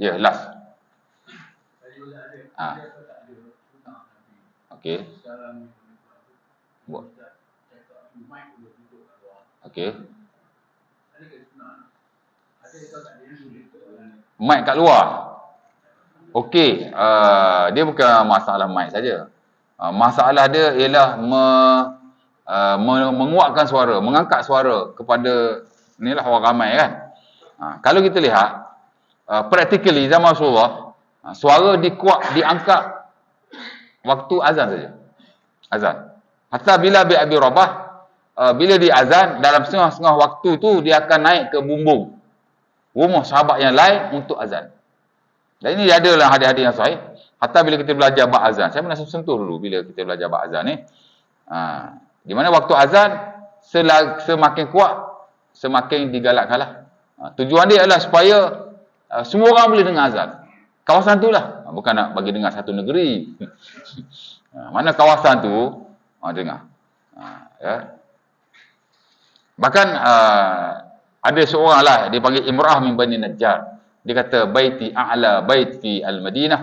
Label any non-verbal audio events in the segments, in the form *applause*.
Ya, last. Ha. Okey. Buat. Okey. Mic kat luar. Okey, uh, dia bukan masalah mic saja. Uh, masalah dia ialah me, uh, menguatkan suara, mengangkat suara kepada inilah orang ramai kan. Uh, kalau kita lihat uh, practically zaman Rasulullah, uh, suara dikuat, diangkat waktu azan saja. Azan. Hatta bila bi Abi Rabah uh, bila dia azan dalam setengah-setengah waktu tu dia akan naik ke bumbung rumah sahabat yang lain untuk azan. Dan ini ada dalam hadis-hadis yang sahih. Hatta bila kita belajar bab azan, saya pernah sentuh dulu bila kita belajar bab azan ni. Ha, di mana waktu azan semakin kuat semakin digalakkanlah. Ha, tujuan dia adalah supaya uh, semua orang boleh dengar azan. Kawasan tu lah. Ha, bukan nak bagi dengar satu negeri. ha, *laughs* mana kawasan tu, ha, dengar. Ya. Bahkan uh, ada seorang lah, dia panggil Imrah min Bani Najjar. Dia kata, Baiti a'la bait fi al-Madinah,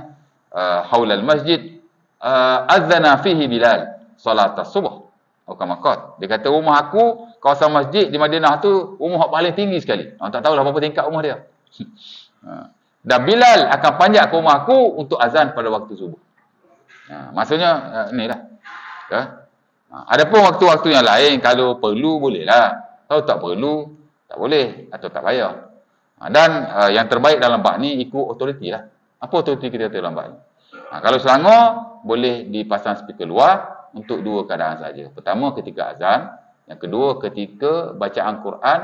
uh, hawla al-masjid, uh, azana fihi Bilal, salat subuh. Okamakot. Dia kata, rumah aku, kawasan masjid di Madinah tu, rumah paling tinggi sekali. Orang tak tahulah berapa tingkat rumah dia. *laughs* Ha. Dan Bilal akan panjat ke rumah aku untuk azan pada waktu subuh. Ha, maksudnya, uh, ni lah. Ya? Ha, ada pun waktu-waktu yang lain, kalau perlu bolehlah. Kalau tak perlu, tak boleh atau tak payah. Ha, dan uh, yang terbaik dalam bab ni ikut otoriti lah. Apa otoriti kita dalam bab ni? Ha, kalau Selangor, boleh dipasang speaker luar untuk dua keadaan saja. Pertama ketika azan. Yang kedua ketika bacaan Quran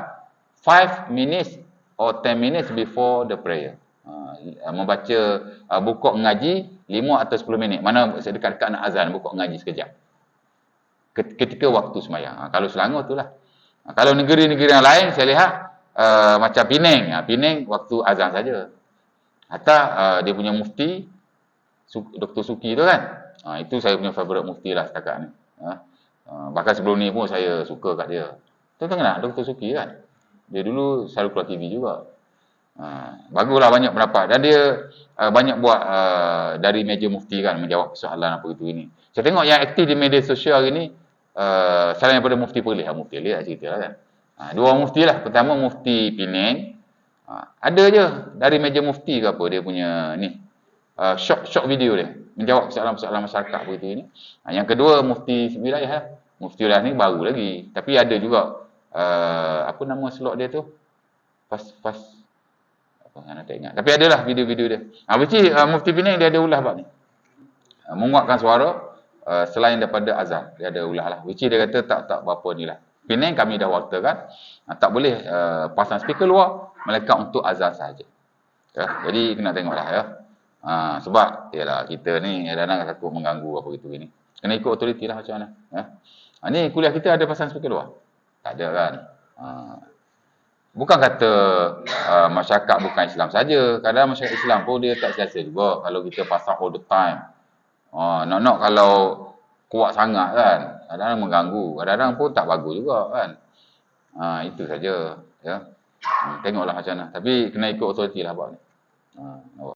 5 minutes or 10 minutes before the prayer. Ha, membaca uh, buku mengaji 5 atau 10 minit. Mana dekat-dekat nak azan, buku mengaji sekejap. Ketika waktu semayang. Ha, kalau Selangor itulah. Ha, kalau negeri-negeri yang lain saya lihat uh, macam Penang. Penang waktu azan saja. Hatta uh, dia punya mufti Dr. Suki tu kan. Ha, itu saya punya favourite mufti lah setakat ni. Uh, bahkan sebelum ni pun saya suka kat dia. Tuan-tuan kenal Dr. Suki kan? Dia dulu selalu keluar TV juga. Ha, baguslah banyak pendapat. Dan dia uh, banyak buat uh, dari meja mufti kan. Menjawab soalan apa itu ini. Saya tengok yang aktif di media sosial ini uh, selain daripada mufti Perlis, ha, mufti Perlis lah cerita lah kan. Ha, dua mufti lah. Pertama mufti Penang. Ha, ada je dari meja mufti ke apa dia punya ni. Uh, short, short video dia. Menjawab soalan-soalan masyarakat begitu ini. Ha, yang kedua mufti wilayah lah. Mufti wilayah ni baru lagi. Tapi ada juga uh, apa nama slot dia tu? Pas, pas, apa nak tak ingat. Tapi adalah video-video dia. Ha, Berarti uh, mufti Penang dia ada ulah bab ni. Uh, menguatkan suara uh, selain daripada azan dia ada ulah lah which dia kata tak tak berapa ni lah Penang kami dah waterkan uh, tak boleh uh, pasang speaker luar melekat untuk azan sahaja ya? jadi kena tengok lah ya uh, sebab yalah, kita ni kadang-kadang takut mengganggu apa gitu gini kena ikut otoriti lah macam mana ya? uh, ni kuliah kita ada pasang speaker luar tak ada kan uh, Bukan kata uh, masyarakat bukan Islam saja. Kadang masyarakat Islam pun dia tak selesa juga kalau kita pasang all the time. Ha, nak-nak kalau kuat sangat kan, kadang-kadang mengganggu, kadang-kadang pun tak bagus juga kan. Ha, itu saja. Ya. Hmm, tengoklah macam mana. Tapi kena ikut otoriti lah buat ni. Ha,